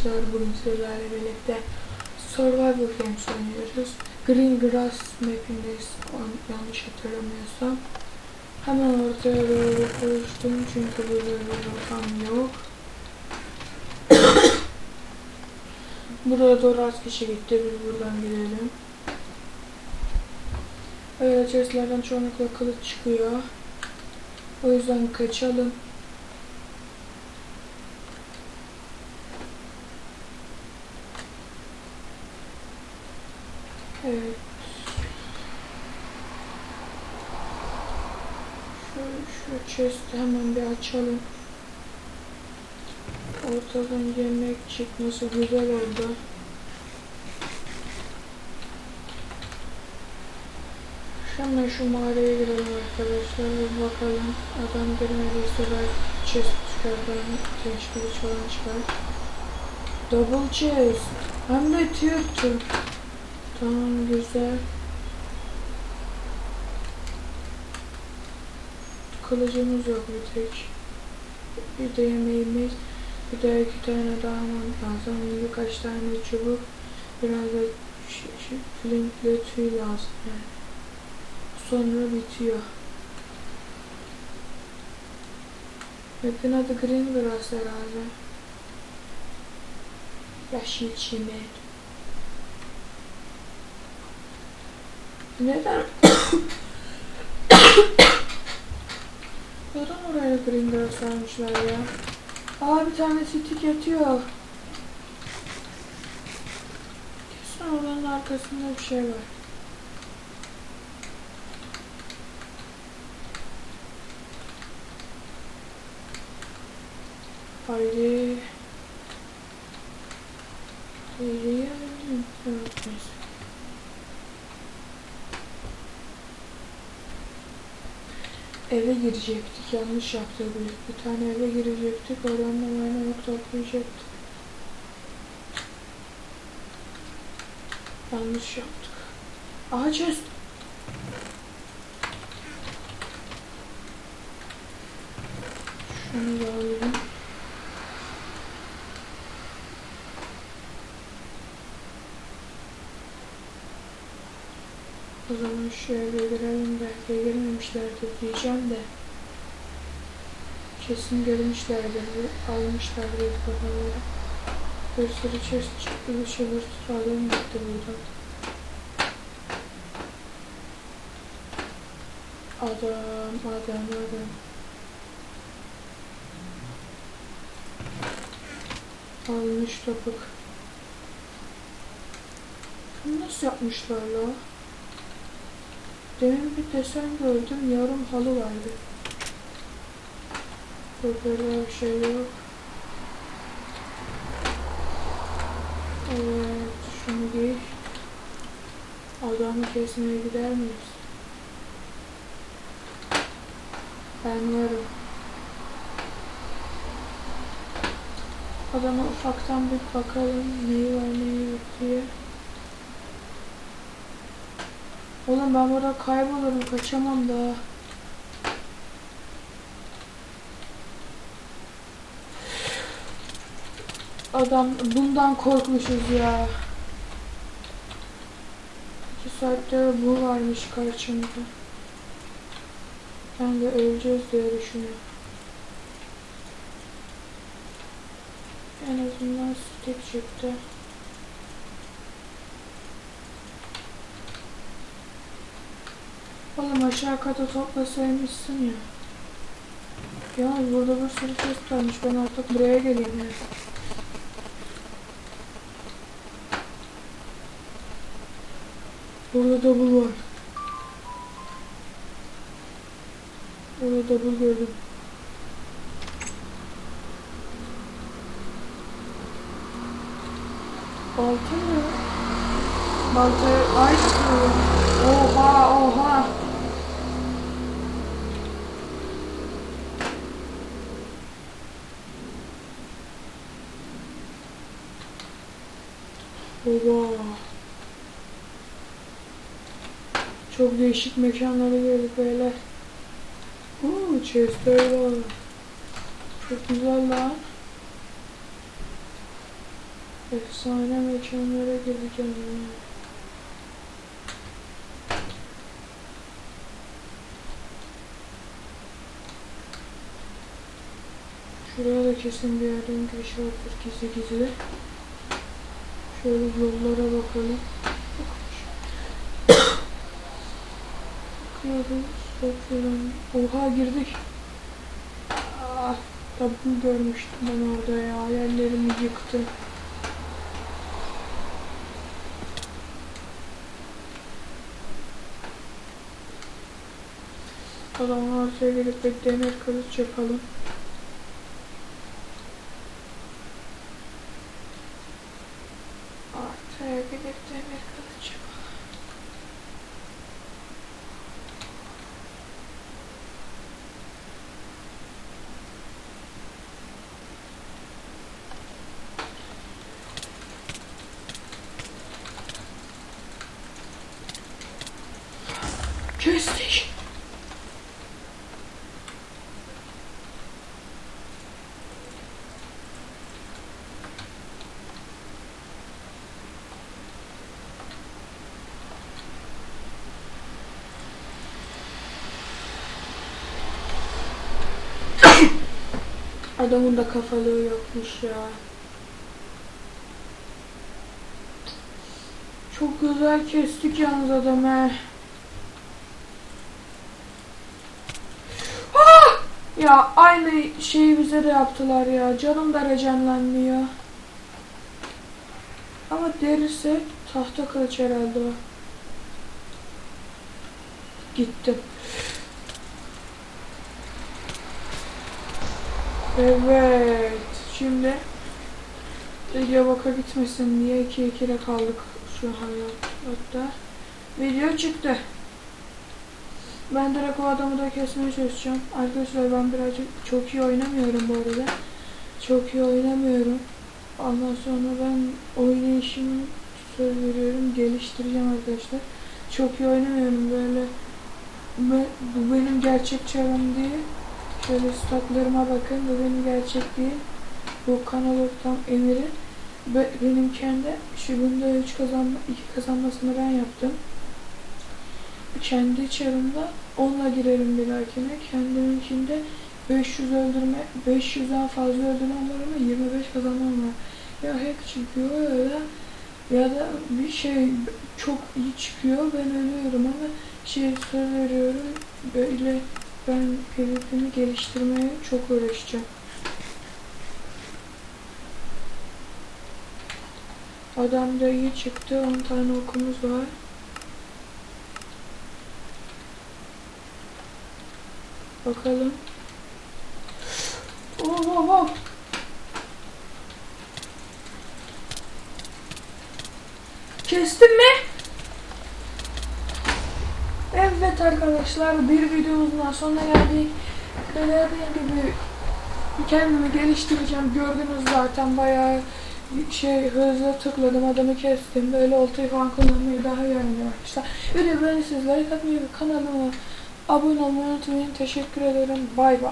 arkadaşlar bugün sizlerle birlikte Survivor Games oynuyoruz. Green Grass mapindeyiz an- yanlış hatırlamıyorsam. Hemen ortaya doğru koştum çünkü burada bir rotam yok. Buraya doğru az kişi gitti biz buradan gidelim. Evet chestlerden çoğunlukla kılıç çıkıyor. O yüzden kaçalım. Evet. Şu, şu chest'i hemen bir açalım. Ortadan yemek çıkması güzel oldu. Şimdi şu mağaraya girelim arkadaşlar bir bakalım. Adam girmediyse belki chest çıkar, kılıç falan çıkar. Double chest. Hem de tier two. Tamam güzel. Kılıcımız yok bir tek. Bir de yemeğimiz. Bir de iki tane daha lazım. Birkaç tane çubuk. Biraz da flintle tüy lazım yani. Sonra bitiyor. Map'in adı Green Grass herhalde. Yeşil çimen. Neden? Neden oraya green grass almışlar ya? Aa bir tane titik yatıyor. Kesin oranın arkasında bir şey var. Haydi. Haydi. Evet, neyse. Eve girecektik. Yanlış yaptık. Bir, tane eve girecektik. Oradan da maymunluk toplayacaktık. Yanlış yaptık. Aha chest. Şunu da alayım. O zaman şöyle girelim belki girmemişlerdir diyeceğim de kesin görmüşlerdir, almışlardır kafaları. Bir sürü çıktı, bir şey sürü adam gitti buradan. Adam, adam, adam. Almış topuk. Nasıl yapmışlar la? Demin bir desen gördüm, yarım halı vardı. Burada bir şey yok. Evet, şunu giy. Adamı kesmeye gider miyiz? Ben varım. Adama ufaktan bir bakalım neyi var neyi yok diye. Oğlum ben burada kaybolurum kaçamam daha. Adam bundan korkmuşuz ya. İki saatte bu varmış karşımda. Ben de öleceğiz diye düşünüyorum. En azından stick çıktı. Oğlum aşağı kata toplasaymışsın ya. Ya burada bir sürü ses varmış. Ben artık buraya geleyim ya. Burada double var. Burada double gördüm. Balta mı? Baltayı açmıyor. Oha oha. Oha. Çok değişik mekanlara geldik beyler. Uuu chestler var. Çok güzel lan. Efsane mekanlara gideceğim. ya. Şuraya da kesin bir yerden giriş vardır gizli gizli. Şöyle yollara bakalım. Bakıyoruz. Bakıyorum. Oha girdik. Ah, tabii görmüştüm ben orada ya. Hayallerimi yıktı. Ortaya gelip bir demir kılıç yapalım. Ortaya gelip demir. Kestik. Adamın da kafalığı yokmuş ya. Çok güzel kestik yalnız adamı. Ah! Ya aynı şeyi bize de yaptılar ya. Canım da recanlanmıyor. Ama derisi tahta kılıç herhalde. Gittim. Evet. Şimdi video boka gitmesin diye 2 2'de kaldık şu hayatta. Video çıktı. Ben direkt o adamı da kesmeye çalışacağım. Arkadaşlar ben birazcık çok iyi oynamıyorum bu arada. Çok iyi oynamıyorum. Ondan sonra ben oynayışımı söz veriyorum geliştireceğim arkadaşlar. Çok iyi oynamıyorum böyle. Bu benim gerçek çarım değil. Şöyle statlarıma bakın. Bu benim gerçek değil. Bu kanal ortam emiri. Be- benim kendi şu bunda 3 kazanma 2 kazanmasını ben yaptım. Kendi çarımda 10'la girerim bir dahakine. Kendiminkinde 500 öldürme, 500'den fazla öldürmem var ama 25 kazanmam var. Ya hack çıkıyor da ya da bir şey çok iyi çıkıyor ben ölüyorum ama şey söz böyle ben PvP'mi geliştirmeye çok uğraşacağım. Adam da iyi çıktı. 10 tane okumuz var. Bakalım. Oh, oh, oh. Kestin mi? Evet arkadaşlar bir videomuzun sonuna geldik. Dediğim gibi kendimi geliştireceğim. Gördünüz zaten bayağı şey hızlı tıkladım adamı kestim. Böyle oltayı falan kullanmayı daha iyi öğrendim arkadaşlar. Video beğenirseniz like atmayı kanalıma abone olmayı unutmayın. Teşekkür ederim. Bay bay.